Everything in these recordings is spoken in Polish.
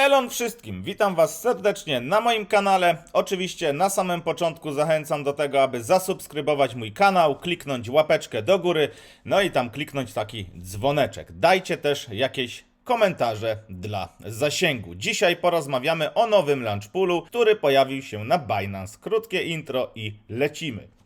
Elon wszystkim, witam Was serdecznie na moim kanale. Oczywiście na samym początku zachęcam do tego, aby zasubskrybować mój kanał, kliknąć łapeczkę do góry, no i tam kliknąć taki dzwoneczek. Dajcie też jakieś komentarze dla zasięgu. Dzisiaj porozmawiamy o nowym launchpoolu, który pojawił się na Binance. Krótkie intro i lecimy.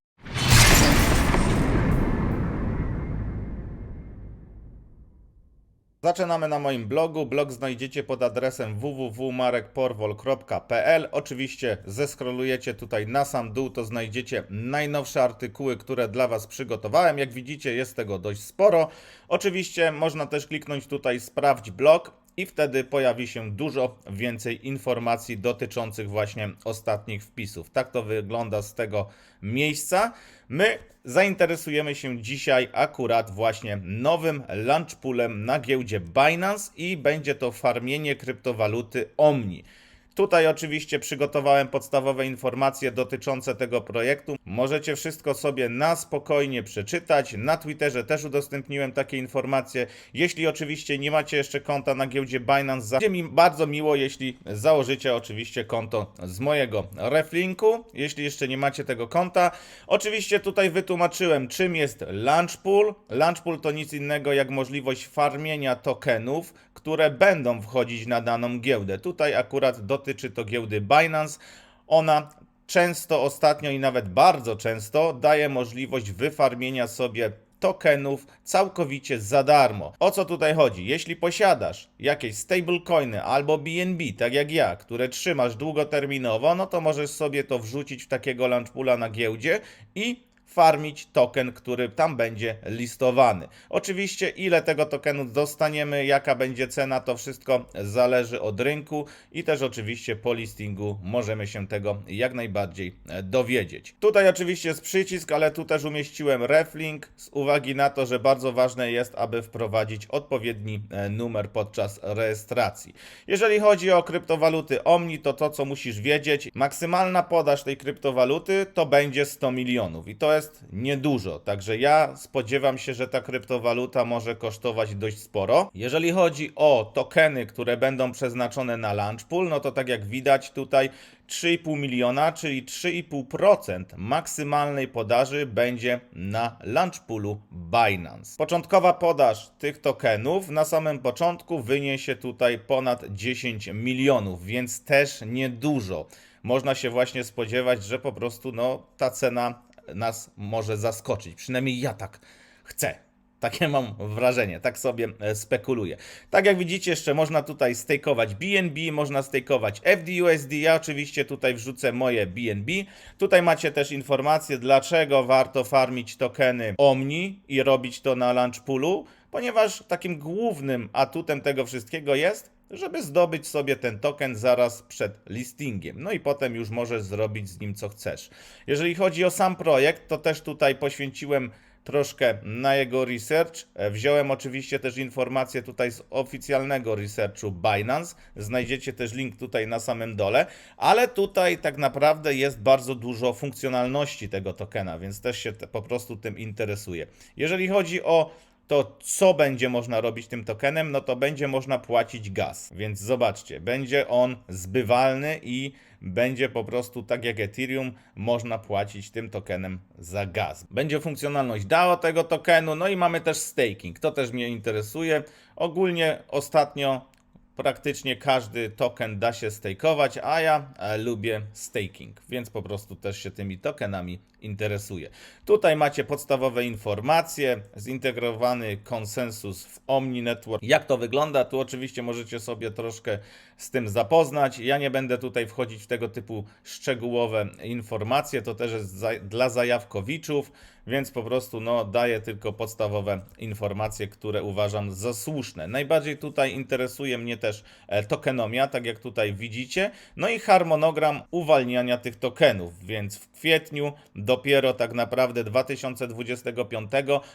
Zaczynamy na moim blogu. Blog znajdziecie pod adresem www.marekporwol.pl. Oczywiście zeskrolujecie tutaj na sam dół, to znajdziecie najnowsze artykuły, które dla Was przygotowałem. Jak widzicie, jest tego dość sporo. Oczywiście można też kliknąć tutaj sprawdź blog i wtedy pojawi się dużo więcej informacji dotyczących właśnie ostatnich wpisów. Tak to wygląda z tego miejsca. My zainteresujemy się dzisiaj akurat właśnie nowym launchpoolem na giełdzie Binance i będzie to farmienie kryptowaluty Omni. Tutaj oczywiście przygotowałem podstawowe informacje dotyczące tego projektu. Możecie wszystko sobie na spokojnie przeczytać. Na Twitterze też udostępniłem takie informacje. Jeśli oczywiście nie macie jeszcze konta na giełdzie Binance, będzie mi bardzo miło, jeśli założycie oczywiście konto z mojego reflinku. Jeśli jeszcze nie macie tego konta. Oczywiście tutaj wytłumaczyłem, czym jest Launchpool. Launchpool to nic innego jak możliwość farmienia tokenów, które będą wchodzić na daną giełdę. Tutaj akurat dotyczy to giełdy Binance. Ona często, ostatnio i nawet bardzo często daje możliwość wyfarmienia sobie tokenów całkowicie za darmo. O co tutaj chodzi? Jeśli posiadasz jakieś stablecoiny albo BNB, tak jak ja, które trzymasz długoterminowo, no to możesz sobie to wrzucić w takiego launchpoola na giełdzie i farmić token, który tam będzie listowany. Oczywiście, ile tego tokenu dostaniemy, jaka będzie cena, to wszystko zależy od rynku i też oczywiście po listingu możemy się tego jak najbardziej e, dowiedzieć. Tutaj oczywiście jest przycisk, ale tu też umieściłem reflink z uwagi na to, że bardzo ważne jest, aby wprowadzić odpowiedni e, numer podczas rejestracji. Jeżeli chodzi o kryptowaluty Omni, to to, co musisz wiedzieć, maksymalna podaż tej kryptowaluty to będzie 100 milionów i to jest niedużo. Także ja spodziewam się, że ta kryptowaluta może kosztować dość sporo. Jeżeli chodzi o tokeny, które będą przeznaczone na launchpool, no to tak jak widać tutaj 3,5 miliona, czyli 3,5% maksymalnej podaży będzie na launchpoolu Binance. Początkowa podaż tych tokenów na samym początku wyniesie tutaj ponad 10 milionów, więc też niedużo. Można się właśnie spodziewać, że po prostu no, ta cena nas może zaskoczyć. Przynajmniej ja tak chcę. Takie mam wrażenie, tak sobie e, spekuluję. Tak jak widzicie, jeszcze można tutaj stakeować BNB, można stakeować FDUSD. Ja oczywiście tutaj wrzucę moje BNB. Tutaj macie też informacje, dlaczego warto farmić tokeny Omni i robić to na launchpoolu, ponieważ takim głównym atutem tego wszystkiego jest, żeby zdobyć sobie ten token zaraz przed listingiem. No i potem już możesz zrobić z nim co chcesz. Jeżeli chodzi o sam projekt, to też tutaj poświęciłem troszkę na jego research. E, Wziąłem oczywiście też informacje tutaj z oficjalnego researchu Binance. Znajdziecie też link tutaj na samym dole, ale tutaj tak naprawdę jest bardzo dużo funkcjonalności tego tokena, więc też się po prostu tym interesuję. Jeżeli chodzi o to co będzie można robić tym tokenem, no to będzie można płacić gaz. Więc zobaczcie, będzie on zbywalny i będzie po prostu tak jak Ethereum, można płacić tym tokenem za gaz. Będzie funkcjonalność DAO tego tokenu, no i mamy też staking. To też mnie interesuje. Ogólnie ostatnio praktycznie każdy token da się stakeować, a ja e, lubię staking, więc po prostu też się tymi tokenami interesuję. Tutaj macie podstawowe informacje, zintegrowany konsensus w Omni Network. Jak to wygląda? Tu oczywiście możecie sobie troszkę z tym zapoznać. Ja nie będę tutaj wchodzić w tego typu szczegółowe informacje, to też jest za, dla zajawkowiczów, więc po prostu no, daję tylko podstawowe informacje, które uważam za słuszne. Najbardziej tutaj interesuje mnie też e, tokenomia, tak jak tutaj widzicie, no i harmonogram uwalniania tych tokenów, więc w kwietniu do dopiero tak naprawdę 2025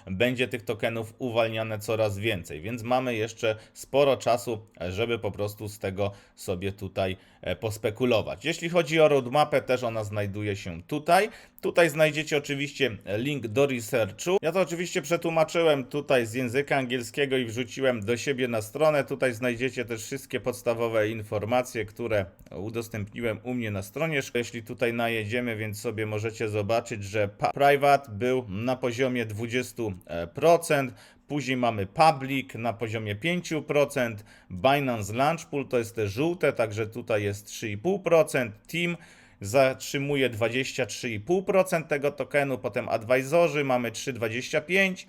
będzie tych tokenów uwalniane coraz więcej, więc mamy jeszcze sporo czasu, żeby po prostu z tego sobie tutaj e, pospekulować. Jeśli chodzi o roadmapę, też ona znajduje się tutaj. Tutaj znajdziecie oczywiście link do researchu. Ja to oczywiście przetłumaczyłem tutaj z języka angielskiego i wrzuciłem do siebie na stronę. Tutaj znajdziecie też wszystkie podstawowe informacje, które udostępniłem u mnie na stronie. Jeśli tutaj najedziemy, więc sobie możecie zobaczyć, że private był na poziomie 20%. Później mamy public na poziomie 5%, Binance Launch Pool to jest te żółte, także tutaj jest 3,5%, Team zatrzymuje 23,5% tego tokenu, potem advisorzy mamy 3,25%,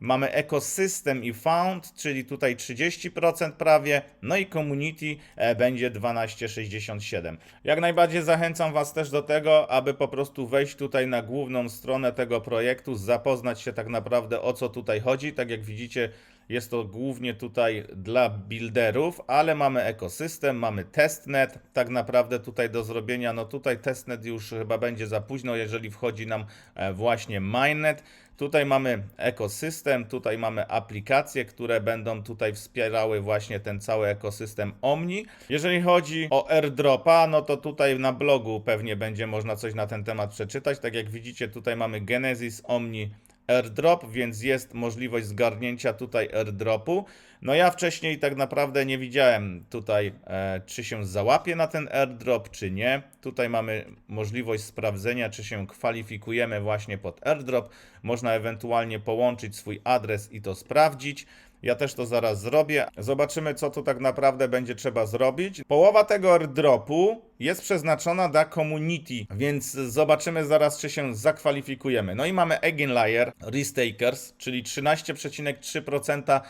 mamy ecosystem i found, czyli tutaj 30% prawie, no i community e, będzie 12,67. Jak najbardziej zachęcam Was też do tego, aby po prostu wejść tutaj na główną stronę tego projektu, zapoznać się tak naprawdę o co tutaj chodzi. Tak jak widzicie, jest to głównie tutaj dla builderów, ale mamy ekosystem, mamy testnet, tak naprawdę tutaj do zrobienia, no tutaj testnet już chyba będzie za późno, jeżeli wchodzi nam e, właśnie mainnet. Tutaj mamy ekosystem, tutaj mamy aplikacje, które będą tutaj wspierały właśnie ten cały ekosystem Omni. Jeżeli chodzi o airdropa, no to tutaj na blogu pewnie będzie można coś na ten temat przeczytać. Tak jak widzicie, tutaj mamy Genesis Omni airdrop, więc jest możliwość zgarnięcia tutaj airdropu. No ja wcześniej tak naprawdę nie widziałem tutaj, e, czy się załapie na ten airdrop, czy nie. Tutaj mamy możliwość sprawdzenia, czy się kwalifikujemy właśnie pod airdrop. Można ewentualnie połączyć swój adres i to sprawdzić. Ja też to zaraz zrobię. Zobaczymy, co tu tak naprawdę będzie trzeba zrobić. Połowa tego airdropu jest przeznaczona dla community, więc zobaczymy zaraz, czy się zakwalifikujemy. No i mamy Eigenlayer Restakers, czyli 13,3%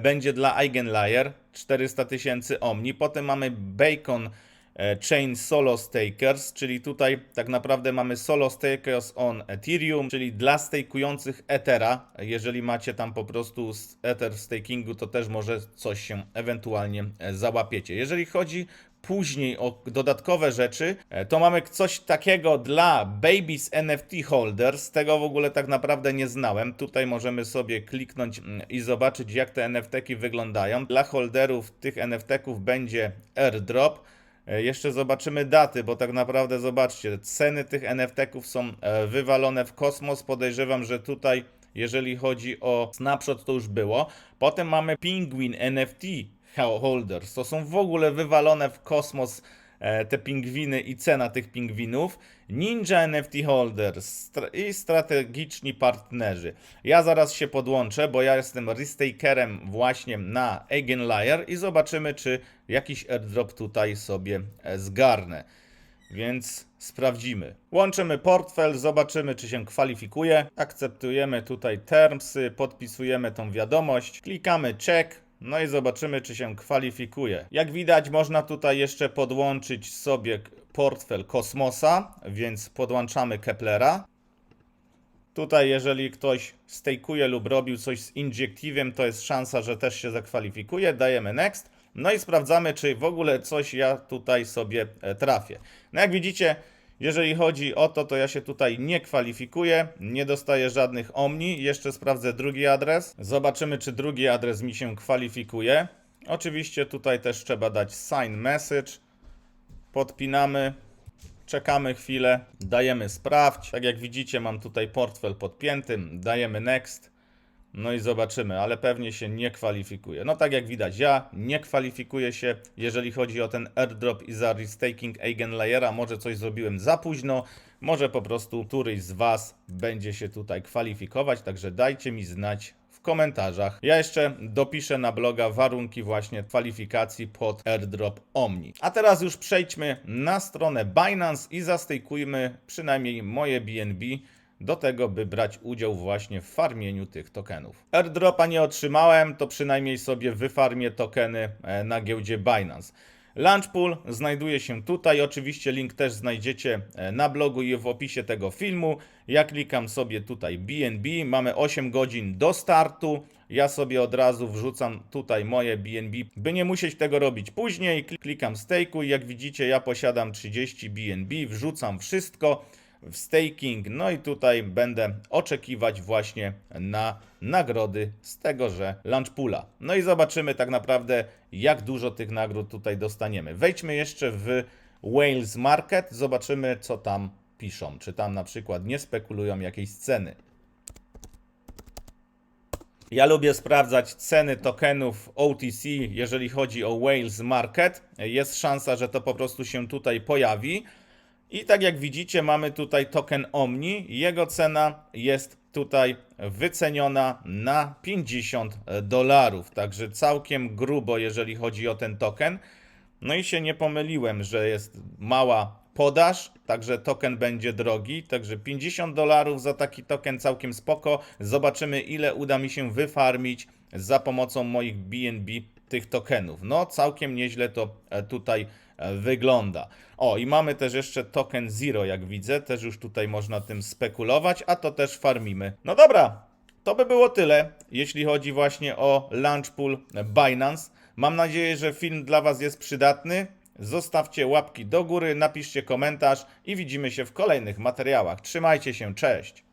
będzie dla Eigenlayer, 400 tysięcy Omni. Potem mamy Bacon Chain Solo Stakers, czyli tutaj tak naprawdę mamy Solo Stakers on Ethereum, czyli dla stakujących Ethera. Jeżeli macie tam po prostu Ether w stakingu, to też może coś się ewentualnie e, załapiecie. Jeżeli chodzi później o dodatkowe rzeczy, e, to mamy coś takiego dla Babies NFT Holders. Tego w ogóle tak naprawdę nie znałem. Tutaj możemy sobie kliknąć mm, i zobaczyć, jak te NFT-ki wyglądają. Dla holderów tych NFT-ków będzie airdrop. E, Jeszcze zobaczymy daty, bo tak naprawdę zobaczcie, ceny tych NFT-ków są e, wywalone w kosmos. Podejrzewam, że tutaj, jeżeli chodzi o snapshot, to już było. Potem mamy Penguin NFT Holders. To są w ogóle wywalone w kosmos te pingwiny i cena tych pingwinów. Ninja NFT Holders i strategiczni partnerzy. Ja zaraz się podłączę, bo ja jestem restakerem właśnie na Eigenlayer i zobaczymy, czy jakiś airdrop tutaj sobie e, zgarnę. Więc sprawdzimy. Łączymy portfel, zobaczymy, czy się kwalifikuje. Akceptujemy tutaj termsy, podpisujemy tą wiadomość, klikamy check. No i zobaczymy, czy się kwalifikuje. Jak widać, można tutaj jeszcze podłączyć sobie portfel Kosmosa, więc podłączamy Keplera. Tutaj, jeżeli ktoś stejkuje lub robił coś z injektivem, to jest szansa, że też się zakwalifikuje. Dajemy next. No i sprawdzamy, czy w ogóle coś ja tutaj sobie e, trafię. No jak widzicie, jeżeli chodzi o to, to ja się tutaj nie kwalifikuję, nie dostaję żadnych omni. Jeszcze sprawdzę drugi adres. Zobaczymy, czy drugi adres mi się kwalifikuje. Oczywiście tutaj też trzeba dać sign message. Podpinamy. Czekamy chwilę, dajemy sprawdź. Tak jak widzicie, mam tutaj portfel podpięty, dajemy next. No i zobaczymy, ale pewnie się nie kwalifikuje. No tak jak widać, ja nie kwalifikuję się, jeżeli chodzi o ten airdrop i za restaking Eigenlayera. Może coś zrobiłem za późno, może po prostu któryś z Was będzie się tutaj kwalifikować, także dajcie mi znać w komentarzach. Ja jeszcze dopiszę na bloga warunki właśnie kwalifikacji pod airdrop Omni. A teraz już przejdźmy na stronę Binance i zastejkujmy przynajmniej moje BNB do tego, by brać udział właśnie w farmieniu tych tokenów. Airdropa nie otrzymałem, to przynajmniej sobie wyfarmię tokeny e, na giełdzie Binance. Launchpool znajduje się tutaj. Oczywiście link też znajdziecie e, na blogu i w opisie tego filmu. Ja klikam sobie tutaj BNB. Mamy 8 godzin do startu. Ja sobie od razu wrzucam tutaj moje BNB, by nie musieć tego robić później. Klikam stake'u i jak widzicie ja posiadam 30 BNB. Wrzucam wszystko. W staking. No i tutaj będę oczekiwać właśnie na nagrody z tegoże launchpoola. No i zobaczymy tak naprawdę, jak dużo tych nagród tutaj dostaniemy. Wejdźmy jeszcze w Wales Market, zobaczymy co tam piszą. Czy tam na przykład nie spekulują jakiejś ceny. Ja lubię sprawdzać ceny tokenów OTC, jeżeli chodzi o Wales Market. Jest szansa, że to po prostu się tutaj pojawi. I tak jak widzicie, mamy tutaj token Omni. Jego cena jest tutaj wyceniona na 50 dolarów. Także całkiem grubo, jeżeli chodzi o ten token. No i się nie pomyliłem, że jest mała podaż, także token będzie drogi. Także 50 dolarów za taki token całkiem spoko. Zobaczymy, ile uda mi się wyfarmić za pomocą moich BNB tych tokenów. No, całkiem nieźle to e, tutaj e, wygląda. O, i mamy też jeszcze token Zero, jak widzę. Też już tutaj można tym spekulować, a to też farmimy. No dobra, to by było tyle, jeśli chodzi właśnie o Launch Pool Binance. Mam nadzieję, że film dla Was jest przydatny. Zostawcie łapki do góry, napiszcie komentarz i widzimy się w kolejnych materiałach. Trzymajcie się, cześć!